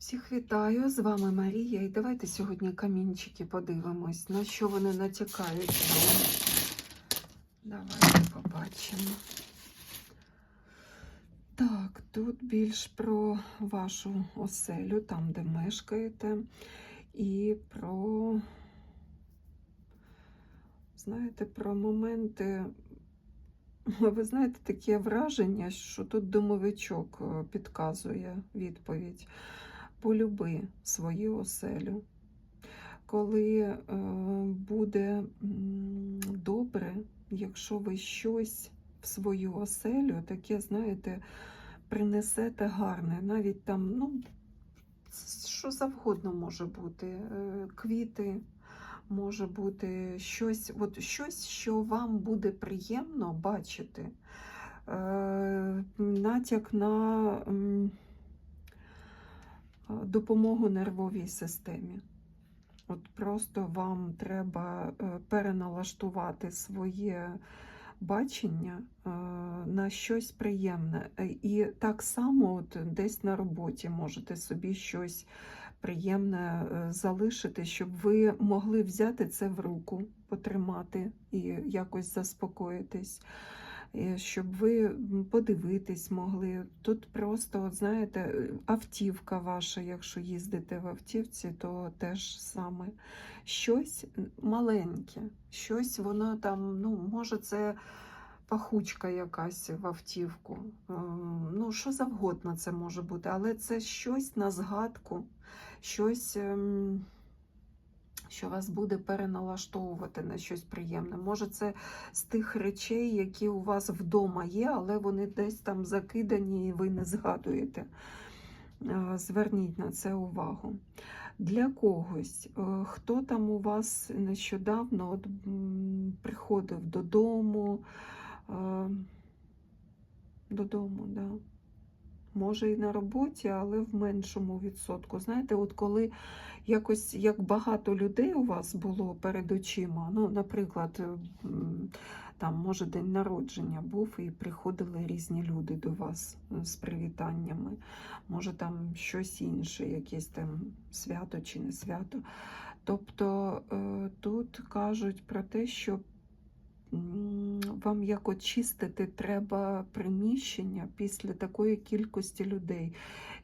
Всіх вітаю, з вами Марія. І давайте сьогодні камінчики подивимось, на що вони натякають. Давайте побачимо. Так, тут більш про вашу оселю, там, де мешкаєте, і про, знаєте, про моменти. Ви знаєте, таке враження, що тут домовичок е, підказує відповідь. Полюби свою оселю. Коли е, буде добре, якщо ви щось в свою оселю, таке, знаєте, принесете гарне, навіть там, ну, що завгодно може бути, е, квіти, може бути щось, от щось, що вам буде приємно бачити. Е, натяк на допомогу нервовій системі. От просто вам треба е, переналаштувати своє бачення е, на щось приємне. Е, І так само от десь на роботі можете собі щось приємне е, залишити, щоб ви могли взяти це в руку, потримати і якось заспокоїтись. І Щоб ви подивитись могли. Тут просто, от знаєте, е, автівка ваша, якщо їздите в автівці, то теж саме щось маленьке, щось воно там, ну, може, це пахучка якась в автівку. Ем, Ну, що завгодно це може бути, але це щось на згадку, щось. Що вас буде переналаштовувати на щось приємне. Може, це з тих речей, які у вас вдома є, але вони десь там закидані і ви не згадуєте. Зверніть на це увагу. Для когось, е, хто там у вас нещодавно от, приходив додому, е, додому, да. Може і на роботі, але в меншому відсотку. Знаєте, от коли якось як багато людей у вас було перед очима, ну, наприклад, там, може, день народження був і приходили різні люди до вас е, з привітаннями, може там щось інше, якесь там свято чи не свято. Тобто е, тут кажуть про те, що вам як очистити треба приміщення після такої кількості людей.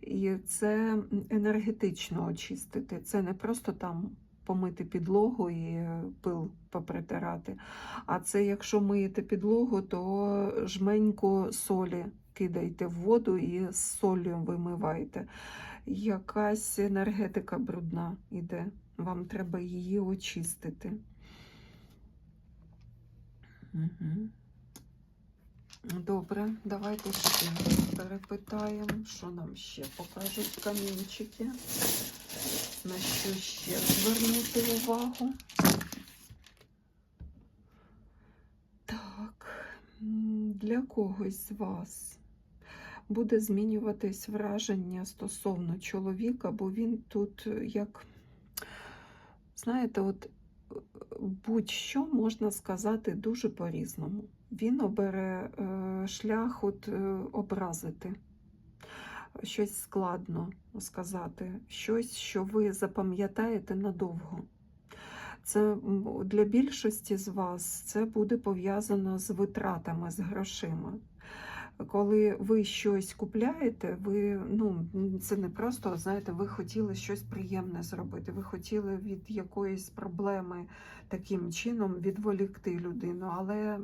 І це енергетично очистити. Це не просто там помити підлогу і е, пил попритирати. А це якщо миєте підлогу, то жменьку солі кидайте в воду і з солью вимивайте. Якась енергетика брудна йде. Вам треба її очистити. Добре, давайте ще перепитаємо, що нам ще покажуть камінчики, на що ще звернути увагу. Так, для когось з вас буде змінюватись враження стосовно чоловіка, бо він тут як, знаєте, от будь-що можна сказати дуже по-різному. Він обере е, шлях от, е, образити, щось складно сказати, щось, що ви запам'ятаєте надовго. Це для більшості з вас це буде пов'язано з витратами, з грошима. Коли ви щось купляєте, ви ну це не просто знаєте, ви хотіли щось приємне зробити. Ви хотіли від якоїсь проблеми таким чином відволікти людину. Але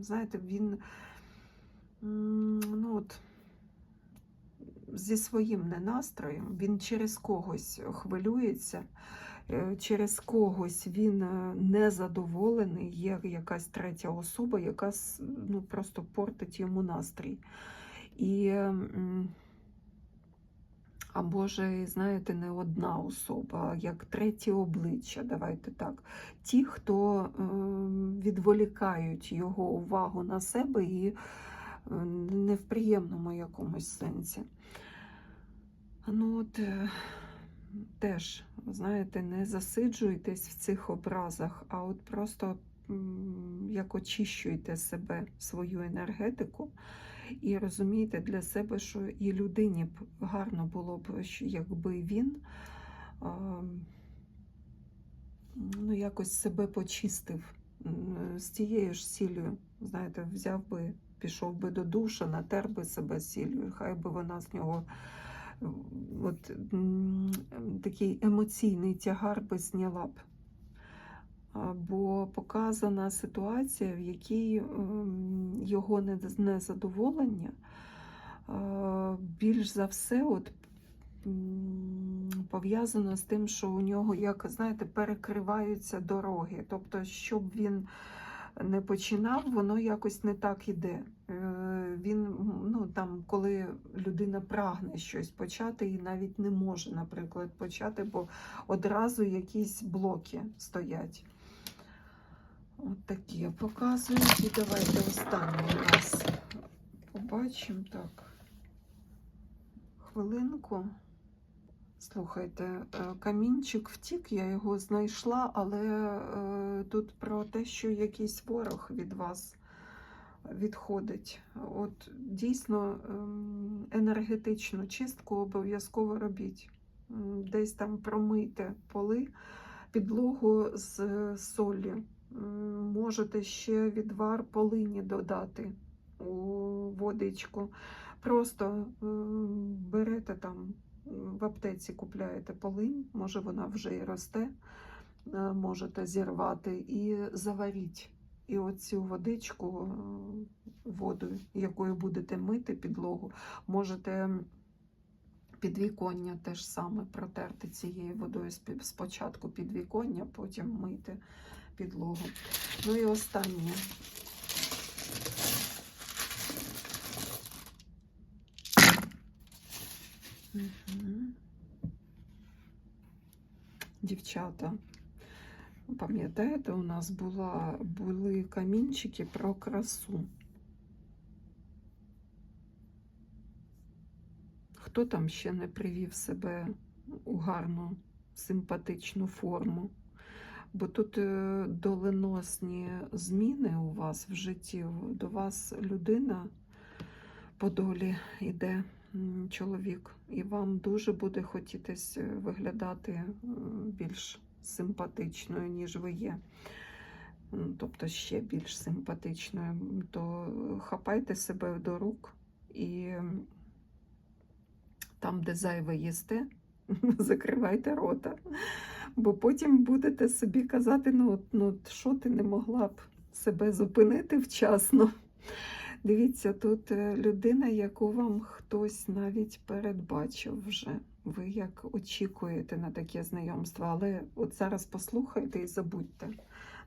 знаєте, він ну от. Зі своїм ненастроєм він через когось хвилюється, через когось він е, незадоволений, є якась третя особа, яка ну, просто портить йому настрій. І, м, а може, знаєте, не одна особа, як треті обличчя, давайте так. Ті, хто е, відволікають його увагу на себе і е, не в приємному якомусь сенсі. Ну от е, теж, знаєте, не засиджуйтесь в цих образах, а от просто як очищуйте себе, свою енергетику І розумієте для себе, що і людині б гарно було б, якби він ну, якось себе почистив з тією ж сіллю. Знаєте, взяв би, пішов би до душа, натер би себе сіллю, хай би вона з нього от, такий емоційний тягар би зняла б. Бо показана ситуація, в якій ем, його незадоволення е, більш за все от, пов'язано з тим, що у нього, як знаєте, перекриваються дороги. Тобто, щоб він не починав, воно якось не так іде. Він, ну там, коли людина прагне щось почати і навіть не може, наприклад, почати, бо одразу якісь блоки стоять. От такі показують. І давайте останній раз побачимо так. Хвилинку. Слухайте, е, камінчик втік, я його знайшла, але е, тут про те, що якийсь ворог від вас відходить. От дійсно ем, енергетичну чистку обов'язково робіть. Десь там промийте поли, підлогу з солі. Можете ще відвар полині додати у водичку. Просто берете там в аптеці купляєте полинь, може вона вже і росте, е, можете зірвати і заваріть. І оцю водичку, е, воду, якою будете мити підлогу, можете підвіконня теж саме протерти цією водою спочатку підвіконня, потім мити підлогу. Ну і останнє. Дівчата, пам'ятаєте, у нас була, були камінчики про красу. Хто там ще не привів себе у гарну, симпатичну форму? Бо тут е, доленосні зміни у вас в житті, до вас людина по долі йде, чоловік, і вам дуже буде хотітись е, виглядати е, більш симпатичною, ніж ви є. Тобто ще більш симпатичною, то хапайте себе до рук і там, де зайве їсте, закривайте рота. Бо потім будете собі казати, ну, ну що ти не могла б себе зупинити вчасно. Дивіться, тут е, людина, яку вам хтось навіть передбачив вже. Ви як очікуєте на таке знайомство, але от зараз послухайте і забудьте.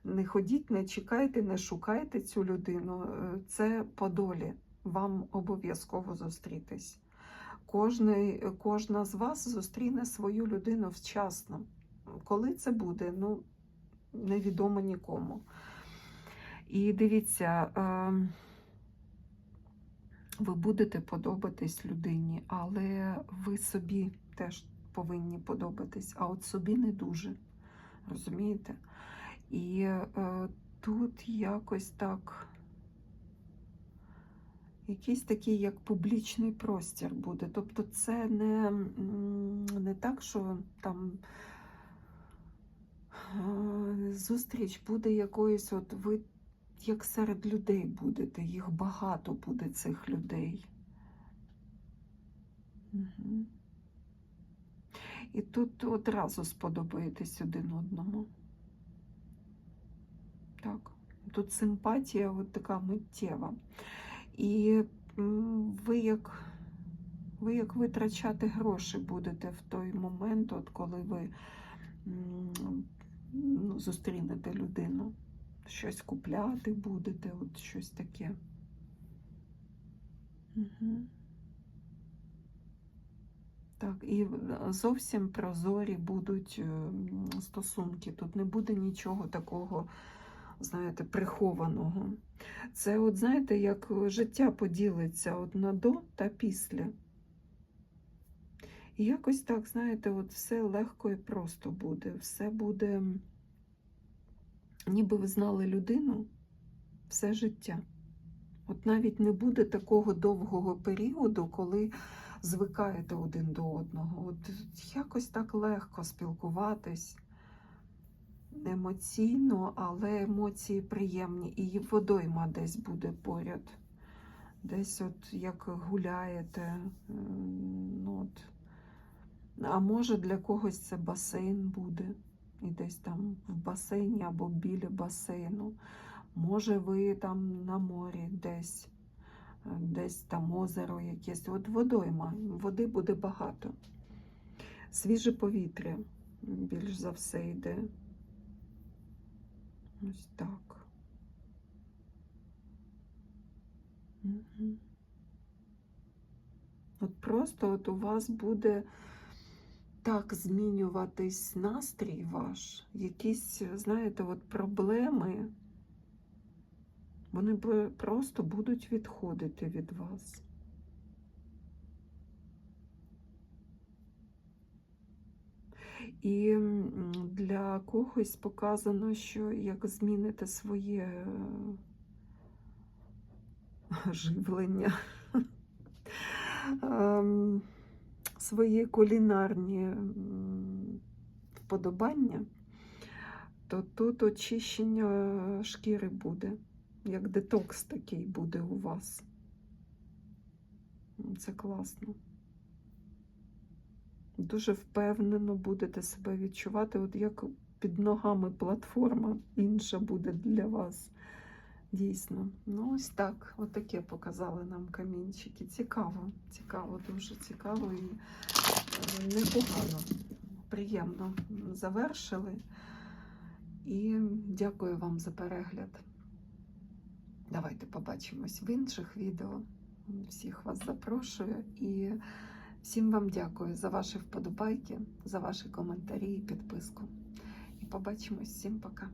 Не ходіть, не чекайте, не шукайте цю людину. Це по долі. Вам обов'язково зустрітись. Кожний, кожна з вас зустріне свою людину вчасно. Коли це буде, ну невідомо нікому. І дивіться, е, ви будете подобатись людині, але ви собі теж повинні подобатись, а от собі не дуже. Розумієте? І е, тут якось так. Якийсь такий як публічний простір буде. Тобто це не, не так, що там е, зустріч буде якоюсь, от ви як серед людей будете, їх багато буде цих людей. Угу. І тут одразу сподобаєтесь один одному. Так, тут симпатія от така миттєва. І ви як, ви як витрачати гроші будете в той момент, от коли ви ну, зустрінете людину. Щось купляти будете, от щось таке. Угу. Так, і зовсім прозорі будуть е, стосунки. Тут не буде нічого такого, знаєте, прихованого. Це, от знаєте, як життя поділиться от на до та після. І якось так, знаєте, от все легко і просто буде. Все буде, ніби ви знали людину все життя. От навіть не буде такого довгого періоду, коли звикаєте один до одного. От якось так легко спілкуватись емоційно, але емоції приємні. І водойма десь буде поряд. Десь от як гуляєте. ну От. А може для когось це басейн буде. І десь там в басейні або біля басейну. Може, ви там на морі десь, десь там озеро якесь. От водойма, води буде багато. Свіже повітря більш за все йде. Ось так. От просто от у вас буде так змінюватись настрій ваш, якісь, знаєте, от проблеми, вони просто будуть відходити від вас. І для когось показано, що як зміните своє е, живлення, ем, свої кулінарні вподобання, то тут очищення шкіри буде, як детокс такий буде у вас. Це класно. Дуже впевнено будете себе відчувати, от як під ногами платформа інша буде для вас. Дійсно. Ну, ось так. Отаке показали нам камінчики. Цікаво, цікаво, дуже цікаво і е, непогано. Приємно завершили. І дякую вам за перегляд. Давайте побачимось в інших відео. Всіх вас запрошую і всім вам дякую за ваші вподобайки, за ваші коментарі і підписку. І побачимось. Всім пока.